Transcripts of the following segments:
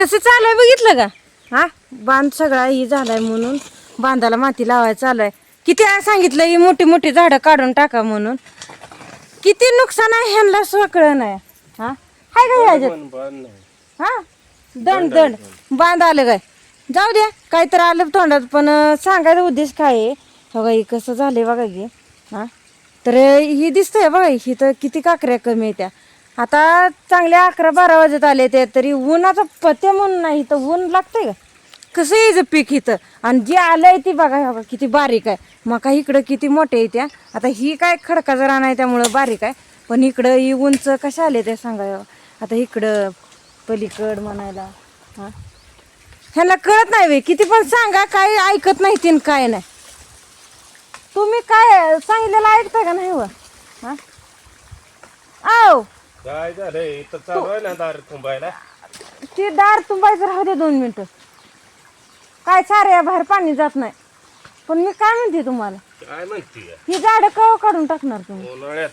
कसं चालू बघितलं का? हा? बांध सगळा ही झालाय म्हणून. बांधाला माती लावायला चालू आहे किती वेळा सांगितलं ही मोठी मोठी झाडं काढून टाका म्हणून. किती नुकसान आहे ह्यांना सगळं नाही. हा? हाय का ह्याच्यात हा? दंड दंड. बांध. आलं काय? जाऊ द्या काय तर आलं तोंडात पण सांगायचा उद्देश काय आहे? बघा ही कसं झालंय बघा की. हा? तर ही दिसतंय बघा ही तर किती काकऱ्या कमी आहे त्या. आता चांगल्या अकरा बारा वाजत आले ते तरी ऊनाचं पते म्हणून नाही तर ऊन लागतंय का? कसं यायचं पीक इथं? आणि जी आलंय ती बघा बघा किती बारीक आहे. मका इकडं किती मोठे आहे त्या. आता ही काय खडका जरा नाही त्यामुळं बारीक आहे. पण इकडं ही उंच कशा आले ते सांगा आता इकडं पलीकड म्हणायला हां? ह्यांना कळत नाही वे किती पण सांगा काय ऐकत नाही तीन काय नाही. तुम्ही काय सांगितलेलं ऐकता का नाही हो? व हां? आओ काय झालंय? इथं चालू आहे ना दार ती दार तुंबायचं राहू दे दोन मिनिटं. काय सारे बाहेर पाणी जात नाही. पण मी काय म्हणते तुम्हाला? काय म्हणते ही झाडं कव काढून टाकणार तुम्ही? उन्हाळ्यात.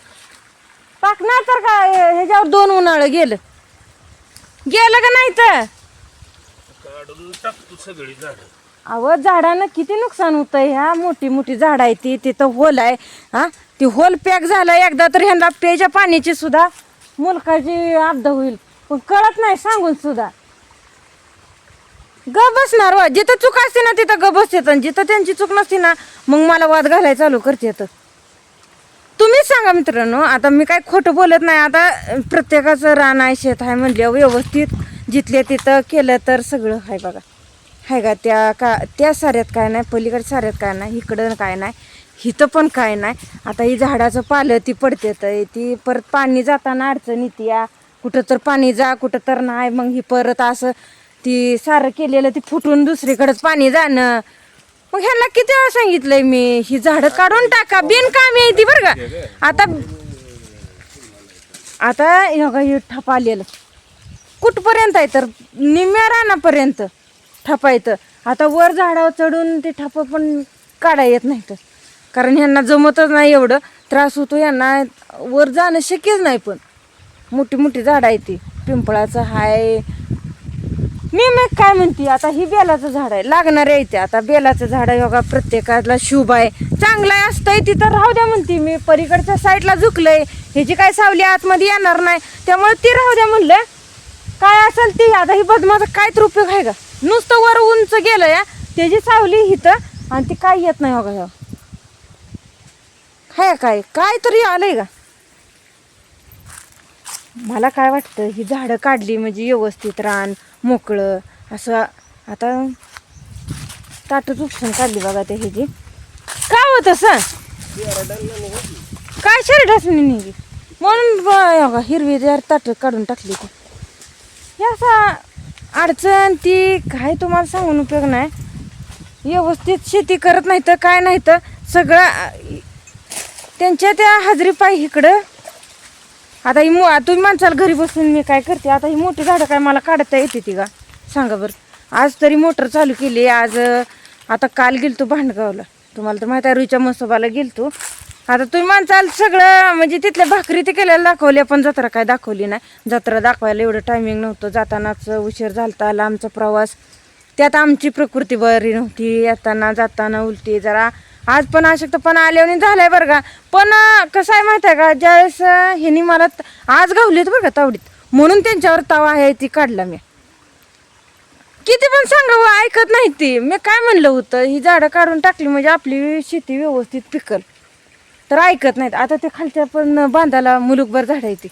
टाकणार तर काय? ह्याच्यावर दोन उन्हाळं गेलं. गेलं का नाही तर? काढून टाकतो सगळी झाड. अहो झाडानं किती नुकसान होतं ह्या मोठी मोठी झाड आहे ती. तिथं होल आहे. हा? ती होल पॅक झालं. एकदा तर ह्यांना प्यायच्या पाण्याची सुद्धा मुलकाची आपदा होईल. पण कळत नाही सांगून सुद्धा. ग बसणार वा. जिथं चूक असते ना तिथं ग बसते आणि जिथं त्यांची चूक नसते ना मग मला वाद घालायला चालू करते तर. तुम्हीच सांगा मित्रांनो आता मी काय खोटं बोलत नाही. आता प्रत्येकाचं रान आहे शेत आहे म्हणलं व्यवस्थित जिथल्या तिथं केलं तर सगळं आहे बघा. आहे का त्या का त्या साऱ्यात काय नाही पलीकडे साऱ्यात काय नाही इकडं काय नाही. हिथं पण काय नाही. आता ही झाडाचं पालं ती पडते तर ती परत पाणी जाताना अडचण येते या. कुठं तर पाणी जा कुठं तर नाही मग ही परत असं ती सारं केलेलं ती फुटून दुसरीकडंच पाणी जाणं. मग ह्याला किती वेळा सांगितलंय मी ही झाडं काढून टाका बिनकामी आहे ती बरं का. आता आता ह्या हे ठप आलेलं. कुठपर्यंत आहे तर निम्या रानापर्यंत ठपायचं आता वर झाडावर चढून ते ठप पण काढा येत नाही तर. कारण ह्यांना जमतच नाही एवढं. त्रास होतो यांना. वर जाणं शक्यच नाही पण. मोठी मोठी झाडं आहे ती. पिंपळाचं हाय. मी मग काय म्हणते आता ही बेलाचं झाड आहे. लागणार आहे ते. आता बेलाचं झाड आहे प्रत्येकाला शुभ आहे. चांगलं आहे असतंय तिथं राहू द्या म्हणते. मी पलीकडच्या साईडला झुकलंय. ह्याची काय सावली आतमध्ये येणार नाही त्यामुळे ती राहू द्या म्हणलं. काय असेल ती? आता ही बदमाचा काय तर उपयोग आहे का? नुसतं वर उंच गेलं या त्याची सावली हिथं आणि ती काय येत नाही बघा हाय काय? काय तरी आलंय का? मला काय वाटतं ही झाडं काढली म्हणजे व्यवस्थित रान मोकळं असं आता ताटच उपसून काढली बघा ते ह्याची. हो काय होत असं काय शर्ट असणे निघी म्हणून बघा हिरवी जर ताट काढून टाकली ती. हे असा अडचण ती काय तुम्हाला सांगून उपयोग नाही. व्यवस्थित शेती करत नाही तर काय नाही तर सगळं त्यांच्या त्या हजरी पाय इकडं. आता ही मो तुम्ही माणसाला घरी बसून मी काय करते? आता ही मोठी झाडं काय मला काढता येते ती का? सांगा बरं. आज तरी मोटर चालू केली. आज आता काल गेलतो भांडगावला. तुम्हाला तर माहिती आहे रुईच्या मसोबाला गेलतो. आता तुम्ही माणसाला सगळं म्हणजे तिथल्या भाकरी ते केलेल्या दाखवल्या पण जत्रा काय दाखवली नाही. जत्रा दाखवायला एवढं टायमिंग नव्हतं. जातानाच उशीर झालता आमचा प्रवास. त्यात आमची प्रकृती बरी नव्हती. येताना जाताना उलटी जरा आज पण अशक्तपणा आल्याने झालाय बरं का. पण कसं आहे माहिती आहे का? ज्यावेळेस ह्यांनी मला आज गावलीत बरं का तावडीत. म्हणून त्यांच्यावर तवा आहे ती काढला मी. किती पण सांगावं हो, ऐकत नाही ती. मी काय म्हणलं होतं ही झाडं काढून टाकली म्हणजे आपली शेती व्यवस्थित पिकल. तर ऐकत नाहीत. आता ते खालच्या पण बांधाला मुलुकभर झाडं येते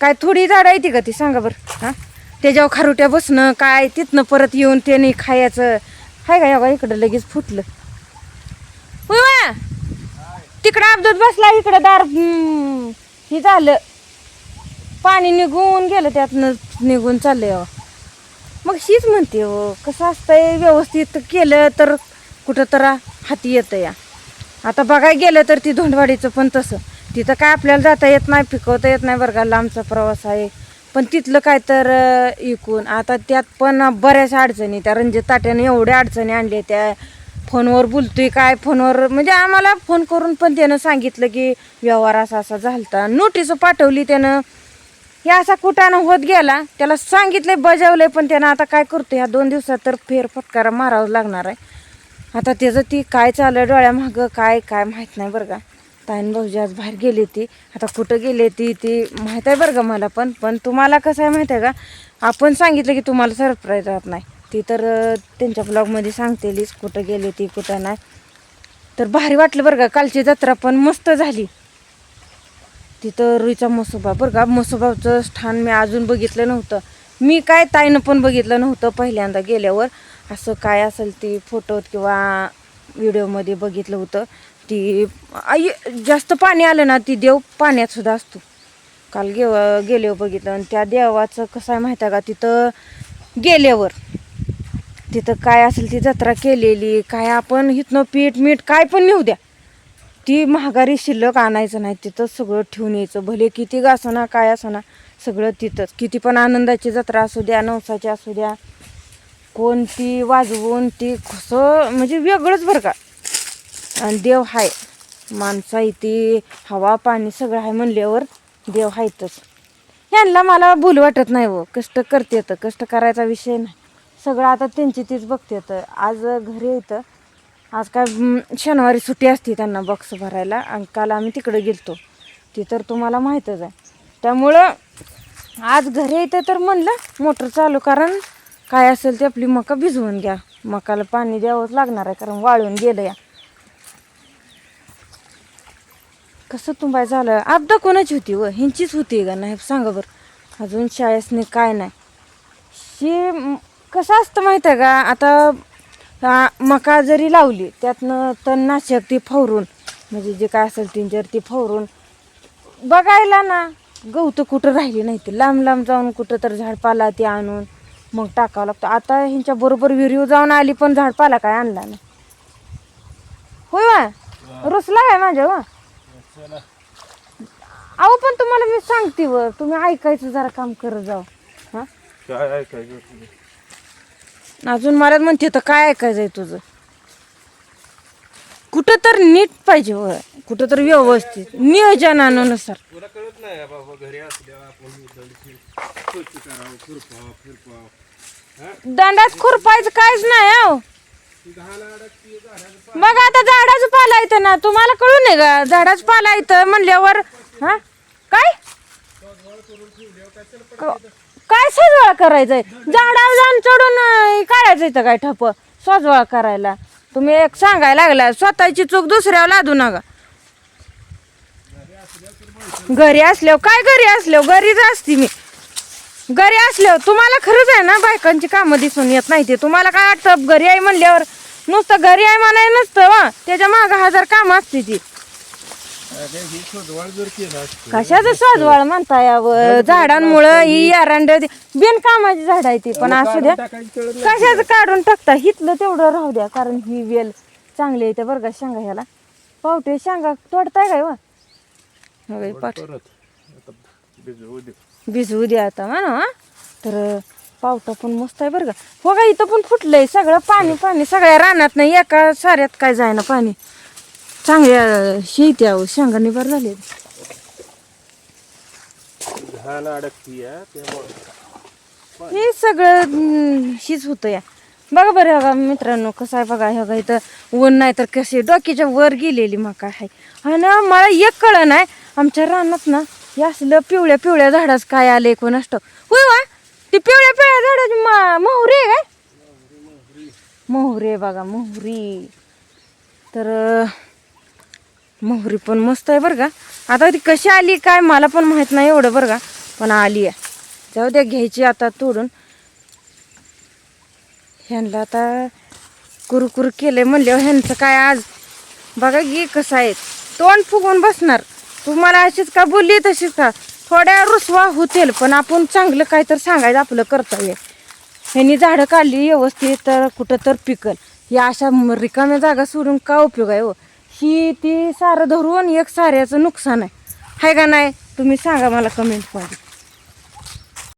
काय थोडी झाडं येते का ती? सांगा बरं. हां? त्याच्यावर खारुट्या बसणं काय तिथनं परत येऊन त्याने खायचं. हाय का बघा इकडं लगेच फुटलं. तिकडं अपदात बसला इकडं दार हम्म, हे झालं. पाणी निघून गेलं त्यातनं निघून चाललंय अहो. मग शीच म्हणते हो कसं असतंय व्यवस्थित केलं तर कुठं तर हाती येतं या. आता बघाय गेलं तर ती धोंडवाडीचं पण तसं. तिथं काय आपल्याला जाता येत नाही पिकवता येत नाही बरं का लांबचा प्रवास आहे. पण तिथलं काय तर अं, इकून आता त्यात पण बऱ्याच अडचणी त्या रणजित ताट्याने एवढ्या अडचणी आणल्या त्या. फोनवर बोलतोय काय फोनवर म्हणजे आम्हाला फोन करून पण त्यानं सांगितलं की व्यवहार असा असा झालता. नोटीस पाठवली त्यानं. हे असा कुटाणा होत गेला. त्याला सांगितलंय बजावलंय पण त्यानं आता काय करतो ह्या दोन दिवसात तर फेर फटकारा लागणार आहे. आता त्याचं ती काय चाललं डोळ्यामागं काय काय माहीत नाही बरं का. ताईन भाऊजी आज बाहेर गेली ती आता कुठं गेली ती ती माहीत आहे बरं का मला पण. पण तुम्हाला कसं आहे माहीत आहे का? आपण सांगितलं की तुम्हाला सरप्राईज राहत नाही. ती तर त्यांच्या ब्लॉगमध्ये सांगतेलीच कुठं गेली ती कुठं नाही. तर भारी वाटलं बरं का कालची जत्रा पण मस्त झाली. तिथं रुईचा मसोबा बरं का मसोबाचं स्थान मी अजून बघितलं नव्हतं. मी काय ताईनं पण बघितलं नव्हतं पहिल्यांदा गेल्यावर. असं काय असेल ती फोटोत किंवा व्हिडिओमध्ये बघितलं होतं. ती आई जास्त पाणी आलं ना ती देव पाण्यातसुद्धा असतो. काल गे गेल्यावर बघितलं. आणि त्या देवाचं कसं आहे माहिती आहे का? तिथं गेल्यावर तिथं काय असेल ती जत्रा केलेली काय आपण इथनं पीठ मीठ काय पण नेऊ द्या. ती महागारी शिल्लक आणायचं नाही तिथं सगळं ठेवून यायचं. भले किती ना काय ना सगळं तिथंच. किती पण आनंदाची जत्रा असू द्या नवसाची असू द्या कोणती वाजवून ती कसं म्हणजे वेगळंच बरं का. आणि देव आहे माणसं आहे ती हवा पाणी सगळं आहे म्हणल्यावर देव आहेतच ह्यांना मला भूल वाटत नाही व कष्ट करते तर कष्ट करायचा विषय नाही. सगळं आता त्यांची तीच बघते तर आज घरी येतं आज काय शनिवारी सुट्टी असते त्यांना बॉक्स भरायला आणि काल आम्ही तिकडे गेलतो. ती तर तुम्हाला माहीतच आहे. त्यामुळं आज घरी येतं तर म्हणलं मोटर चालू कारण काय असेल ते आपली मका भिजवून घ्या. मकाला पाणी द्यावंच लागणार आहे कारण वाळून गेलं या कसं तुम्हाला झालं? आपदा कोणाची होती व? ह्यांचीच होती का? नाही सांगा बरं. अजून शाळेसने काय नाही. शे कसं असतं माहिती आहे का? आता मका जरी लावली त्यातनं तणनाशक ती फवरून म्हणजे जे काय असेल तीन ती फवरून बघायला ना गवतं कुठं राहिली नाही ते. लांब लांब जाऊन कुठं तर झाडपाला ते आणून मग टाकावं लागतं. आता ह्यांच्या बरोबर विहिरीव जाऊन आली पण झाडपाला काय आणला नाही. होय वा? रुसला काय माझ्या वा? अहो पण तुम्हाला मी सांगते व तुम्ही ऐकायचं जरा काम करत जाऊ हां? काय ऐकायचं? अजून मला म्हणते तर काय ऐकायचंय तुझं? कुठं तर नीट पाहिजे व कुठं तर व्यवस्थित नियोजनानुसार. तुला कळत नाही का बाबा घरी असल्यावर आपण उदळची स्वच्छ करावं खुरपावं फिरपावं? दांडात खुरपायचं काहीच नाही झाडाचं मग आता झाडाचं पाला येतं ना तुम्हाला कळू नये का? झाडाचं पाला येतं म्हणल्यावर हा? काय? क- काय सजवाळ करायचंय? झाडावर जाऊन चढून अं, काढायचं इथं काय ठप सजवाळ करायला. तुम्ही एक सांगायला लागला स्वतःची चूक दुसऱ्यावर लादू नका. घरी असल्यावर काय घरी असल्यावर? घरीच असते मी. घरी असल्यावर तुम्हाला खरंच आहे ना बायकांची कामं दिसून येत नाही ते. तुम्हाला काय वाटतं घरी आहे म्हणल्यावर नुसतं घरी आहे म्हणाय नसतं वा? त्याच्या मागं हजार कामं असते ती अरे ही शोधवाळ जर केलं असतं कशाचं साजवाळ म्हणता यावं? झाडांमुळं ही यारांड बिनकामाची झाड आहे ती पण असू द्या. कशाचं काढून टाकता? हिथलं तेवढं राहू द्या कारण ही वेल चांगली येते बरं का शेंगा ह्याला. पावटे शेंगा तोडताय काय भिजवू द्या आता म्हणा तर पावटा पण मस्त आहे बरं का. हो का इथं पण फुटलंय सगळं पाणी पाणी. सगळ्या रानात नाही एका साऱ्यात काय जायना पाणी. चांगल्या शेत्या शेंगा निभार झाले. घाण अडकती हे सगळं हीच होतं या. बघा बरं बघा मित्रांनो कसं आहे बघा हे बघा इथं ऊन नाही तर कशी डोक्याच्या वर गेलेली मका आहे. आणि मला एक कळ नाही आमच्या रानात ना हे असलं पिवळ्या पिवळ्या झाडाचं काय आलंय कोण असतं? होय वा ती पिवळ्या पिवळ्या झाडाची मा मोहरी आहे काय? मोहरी आहे बघा मोहरी. तर मोहरी पण मस्त आहे बरं का. आता ती कशी आली काय मला पण माहीत नाही एवढं बरं का. पण आली आहे. जाऊ द्या घ्यायची आता तोडून. ह्यांना आता कुरकुर केले म्हणल्यावर ह्यांचं काय आज? बघा गी कसं आहे. तोंड फुगून बसणार. तुम्हाला अशीच का बोलली तशीच का? थोड्या रुसवा होतील पण आपण चांगलं काय तर सांगायचं आपलं कर्तव्य ह्यांनी झाडं काढली व्यवस्थित तर कुठं तर पिकल. या अशा म- रिकाम्या जागा सोडून का उपयोग आहे हो? ही ती सारं धरून एक साऱ्याचं नुकसान आहे. हाय का नाही? तुम्ही सांगा मला कमेंटमध्ये